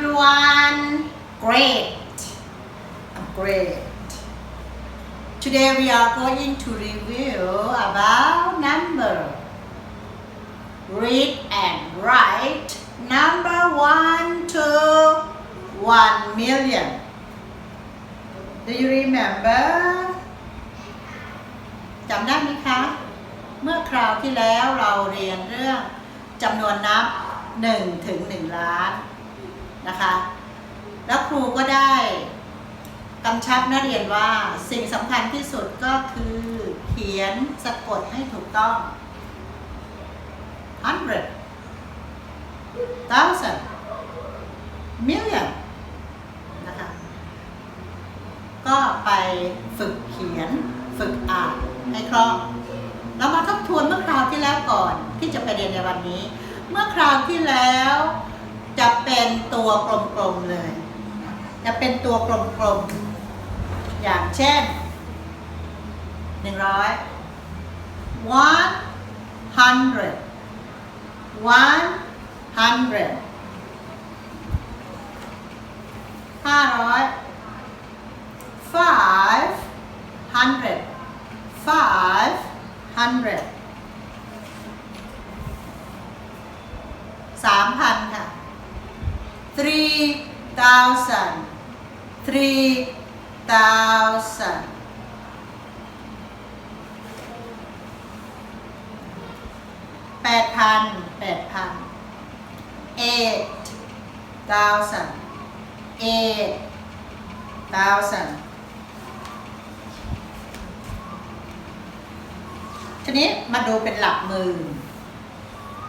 everyone great great Today we are going to review about number read and write number one to one million Do you remember จำได้ไหมคะ เมื่อคราวที่แล้วเราเรียนเรื่องจำนวนนับ1ถึง1ล้าน นะคะ แล้วครูก็ได้กำชับนักเรียนว่าสิ่งสำคัญที่สุดก็คือเขียนสะกดให้ถูกต้อง hundred thousand million นะคะ ก็ไปฝึกเขียนฝึกอ่านให้คล่องเรามาทบทวนเมื่อคราวที่แล้วก่อนที่จะไปเรียนในวันนี้ เมื่อคราวที่แล้ว เป็นตัวกลมๆเลย จะเป็นตัวกลมๆ อย่างเช่นหนึ่งร้อย one hundred one hundred ห้าร้อย five hundred five hundred สามพันค่ะ three thousand three thousand แปดพันแปดพัน eight thousand eight thousand ทีนี้มาดูเป็นหลักหมื่น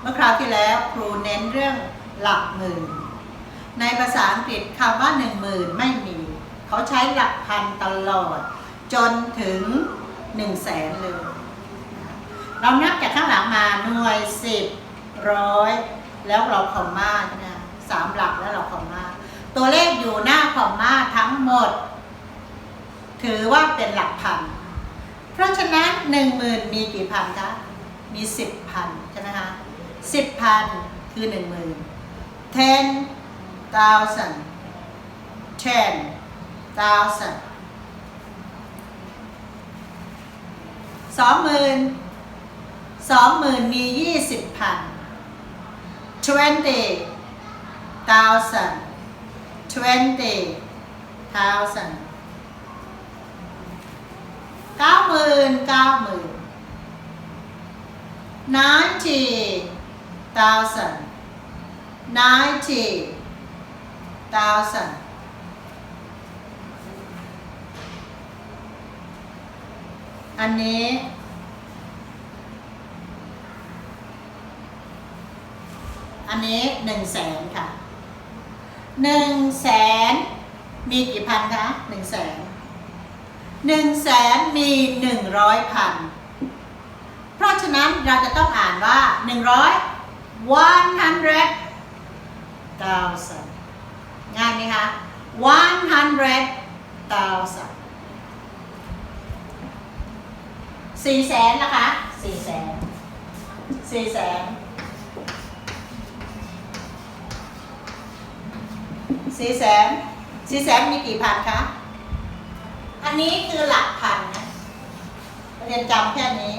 เมื่อคราวที่แล้วครูเน้นเรื่องหลักหมื่น ในภาษาอังกฤษคำว่าหนึ่งหมื่นไม่มี เขาใช้หลักพันตลอด จนถึงหนึ่งแสนเลย เรานับจากข้างหลังมาหน่วยสิบร้อยแล้วเราคอมมาใช่ไหมคะสามหลักแล้วเราคอมมาตัวเลขอยู่หน้าคอมมาทั้งหมด ถือว่าเป็นหลักพัน เพราะฉะนั้นหนึ่งหมื่นมีกี่พันคะมีสิบพันใช่ไหมคะสิบพันคือหนึ่งหมื่น ten thousand ten thousand สองหมื่นสองหมื่นมียี่สิบพัน twenty thousand twenty thousand เก้าหมื่นเก้าหมื่น ninety thousand ninety thousand อันนี้อันนี้หนึ่งแสนค่ะหนึ่งแสนมีกี่พันคะหนึ่งแสนหนึ่งแสนมีหนึ่งร้อยพันเพราะฉะนั้นเราจะต้องอ่านว่าหนึ่งร้อย one hundred thousand ง่ายไหมคะ one hundred thousand สี่แสนนะคะสี่แสนสี่แสนสี่แสนสี่แสนมีกี่พันคะ อันนี้คือหลักพันนะเรียนจำแค่นี้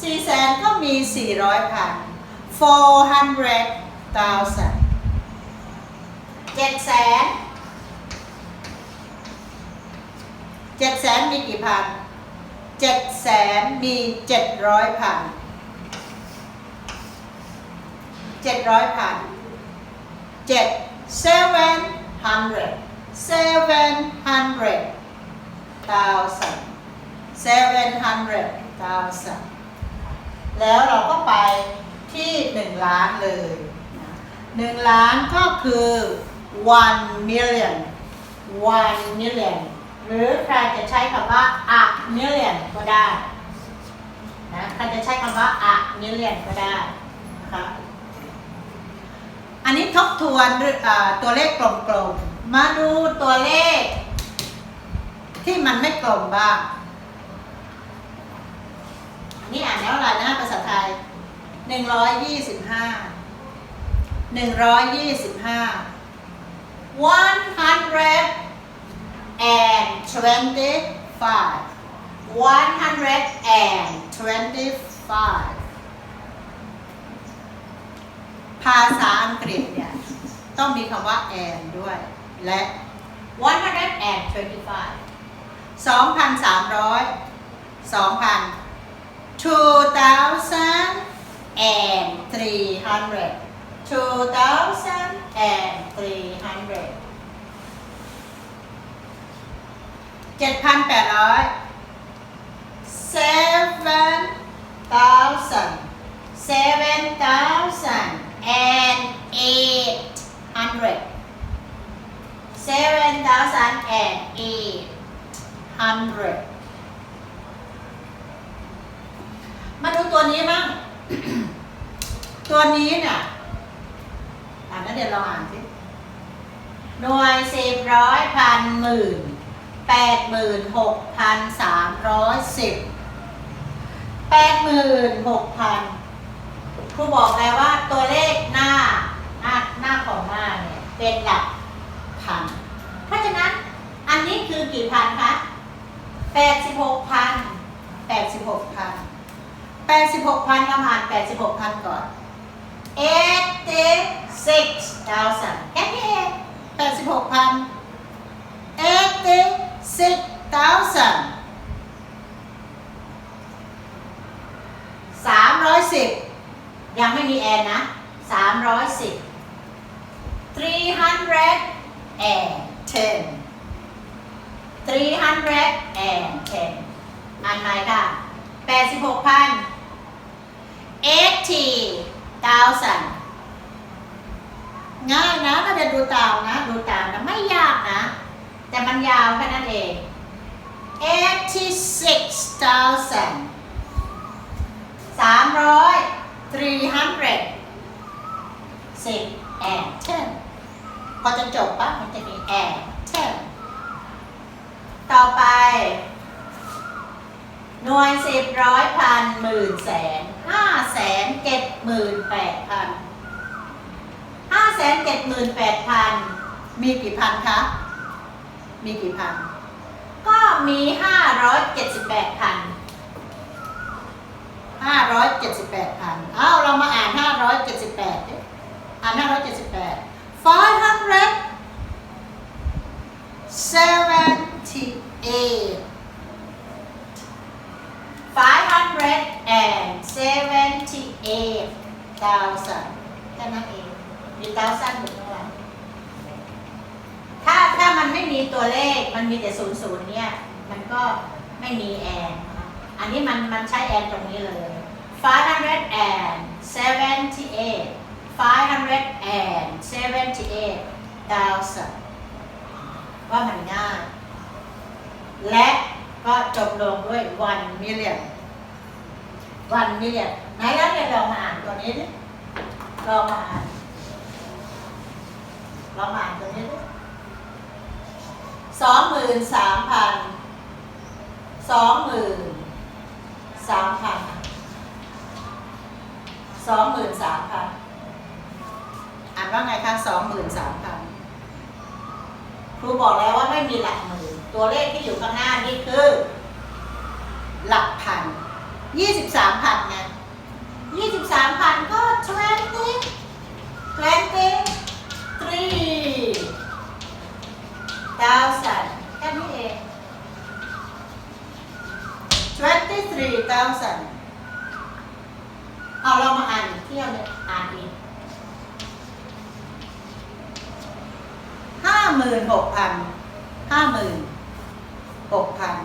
สี่แสนก็มีสี่ร้อยพัน four hundred thousand เจ็ดแสนเจ็ดแสนมีกี่พันเจ็ดแสนมีเจ็ดร้อยพันเจ็ดร้อยพันเจ็ด seven hundred seven hundred thousand seven hundred thousand แล้วเราก็ไปที่หนึ่งล้านเลยหนึ่งล้านก็คือ 1 million 1 million หรือใครจะใช้คำว่า a million ก็ได้นะใครจะใช้คำว่า a million ก็ได้นะคะอันนี้ทบทวนตัวเลขกลมๆ มาดูตัวเลข ที่มันไม่กลมบ้างน,นี่อ่านแล้วอะไรนะภาษาไทย 125 125 one hundred and twenty five one hundred and twenty five ภาษาอังกฤษเนี่ยต้องมีคำว่า and ด้วย และ125 2,300 2,000 2,000 and 300 2,000 and 300 7,800 7,000 7,000 and 800 7,000 and 800มาดูตัวนี้บ้งตัวนี้เนี่ย เรียนลองอ่านสิหน่วยสิบร้อยพันหมื่นแปดหมื่นหกพันสามร้อยสิบแปดหมื่นหกพันครูบอกแล้วว่าตัวเลขหน้าหน้าหน้าของหน้าเนี่ยเป็นหลักพัน เพราะฉะนั้นอันนี้คือกี่พันคะแปดสิบหกพันแปดสิบหกพันแปดสิบหกพันเราอ่านแปดสิบหกพันก่อน eighty แปดสิบหกพัน eighty thousand ง่ายนะก็จะดูตามนะ ดูตามนะ ไม่ยากนะ แต่มันยาวแค่นั้นเอง eighty six thousand สามร้อย three hundred ten action พอจะจบปะมันจะมี and 10 สิบร้อยพันหมื่นแสนห้าแสนเจ็ดหมื่นแปดพันห้าแสนเจ็ดหมื่นแปดพันมีกี่พันคะ มีกี่พัน ก็มีห้าร้อยเจ็ดสิบแปดพันห้าร้อยเจ็ดสิบแปดพันเอ้าเรามาอ่านห้าร้อยเจ็ดสิบแปดอ่านห้าร้อยเจ็ดสิบแปด five hundred seventy eight five hundred and seventy eight thousand แค่นั้นเองมี thousand อยู่ข้างหลังถ้าถ้ามันไม่มีตัวเลขมันมีแต่ศูนย์ศูนย์เนี่ย มันก็ไม่มีแอนนะคะอันนี้มันมันใช้แอนตรงนี้เลย five hundred and seventy eight five hundred and seventy eight thousand ว่ามันง่าย และก็จบลงด้วย one million one million ไหนแล้วเนี่ยลองมาอ่านตัวนี้ดิลองมาอ่านลองมาอ่านตัวนี้ดิสองหมื่นสามพันสองหมื่นสามพันสองหมื่นสามพันอ่านว่าไงคะสองหมื่นสามพันครูบอกแล้วว่าไม่มีหลักหมื่นตัวเลขที่อยู่ข้างหน้านี่คือ หลักพัน ยี่สิบสามพันไงยี่สิบสามพันก็ช่วย three thousand แค่นี้เอง twenty three thousand เอาเรามาอ่านอีกเที่ยวเนี่ยอ่านอีกห้าหมื่นหกพันห้าหมื่นหกพัน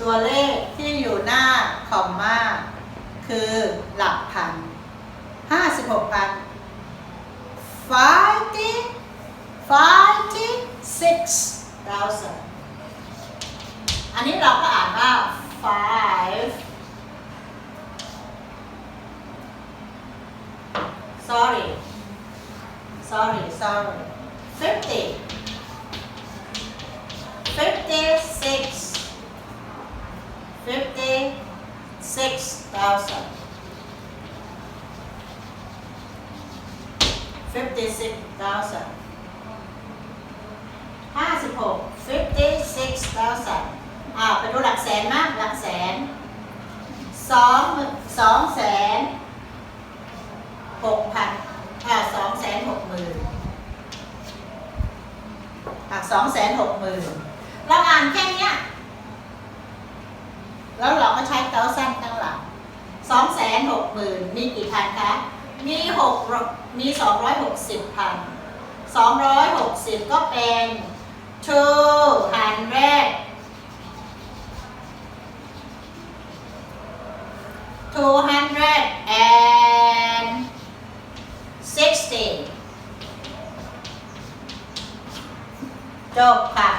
ตัวเลขที่อยู่หน้าคอมมาคือหลักพันห้าสิบหกพัน five five six thousand อันนี้เราก็อ่านว่า five sorry sorry sorry fifty fifty six fifty six thousand 56,000ห้าสิบหก fifty-six thousand อ่าไปดูหลักแสนมากหลักแสนสองสองแสนหกพันอ่าสองแสนหกหมื่นอ่าสองแสนหกหมื่นเราอ่านแค่นี้ แล้วเราก็ใช้เต้าสั้นตั้งหลังสองแสนหกหมื่นมีกี่พันคะ มีหกมีสองร้อยหกสิบพันสองร้อยหกสิบก็เป็น two hundred two hundred and sixty จบค่ะ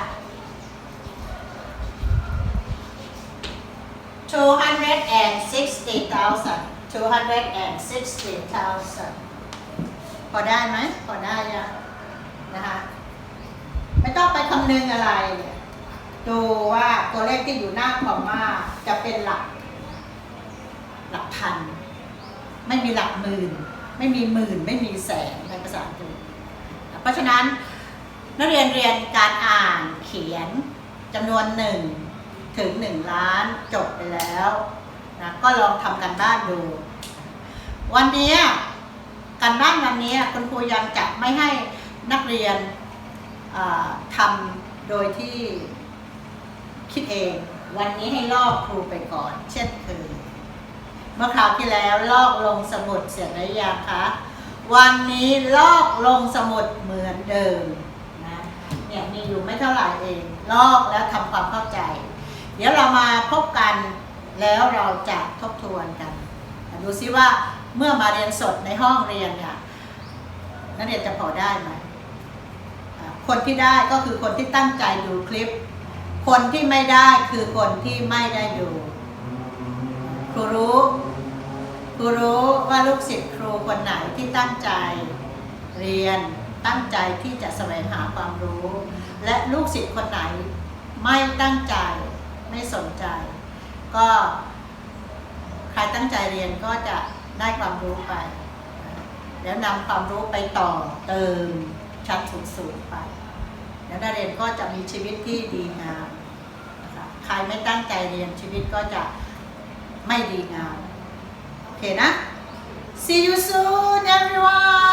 two hundred and sixty thousand two hundred and sixty thousand พ อได้ไหมพอได้ยังนะคะ ไม่ต้องไปคำนึงอะไร ดูว่าตัวเลขที่อยู่หน้าคอมมาจะเป็นหลัก หลักพัน ไม่มีหลักหมื่น ไม่มีหมื่น ไม่มีแสนในภาษาอังกฤษเพราะฉะนั้นนักเรียนเรียนการอ่านเขียนจำนวนหนึ่งถึงหนึ่งล้านจบไปแล้วนะก็ลองทำกันบ้านดู วันนี้ การบ้านวันนี้คุณครูยังจะไม่ให้นักเรียนทำโดยที่คิดเอง วันนี้ให้ลอกครูไปก่อน เช่นเคยเมื่อคราวที่แล้วลอกลงสมุดเสร็จหรือยังคะวันนี้ลอกลงสมุดเหมือนเดิมนะเนี่ยมีอยู่ไม่เท่าไหร่เอง ลอกแล้วทำความเข้าใจ เดี๋ยวเรามาพบกันแล้วเราจะทบทวนกัน ดูซิว่า เมื่อมาเรียนสดในห้องเรียนเนี่ยนักเรียนจะพอได้ไหมคนที่ได้ก็คือคนที่ตั้งใจดูคลิป คนที่ไม่ได้คือคนที่ไม่ได้ดูครูรู้ครูรู้ว่าลูกศิษย์ครูคนไหนที่ตั้งใจเรียนตั้งใจที่จะแสวงหาความรู้ และลูกศิษย์คนไหนไม่ตั้งใจไม่สนใจ ก็ใครตั้งใจเรียนก็จะ ได้ความรู้ไป แล้วนำความรู้ไปต่อเติมชั้นสูงๆไป แล้วนักเรียนก็จะมีชีวิตที่ดีงามนะคะใครไม่ตั้งใจเรียนชีวิตก็จะไม่ดีงาม โอเคนะ see you soon everyone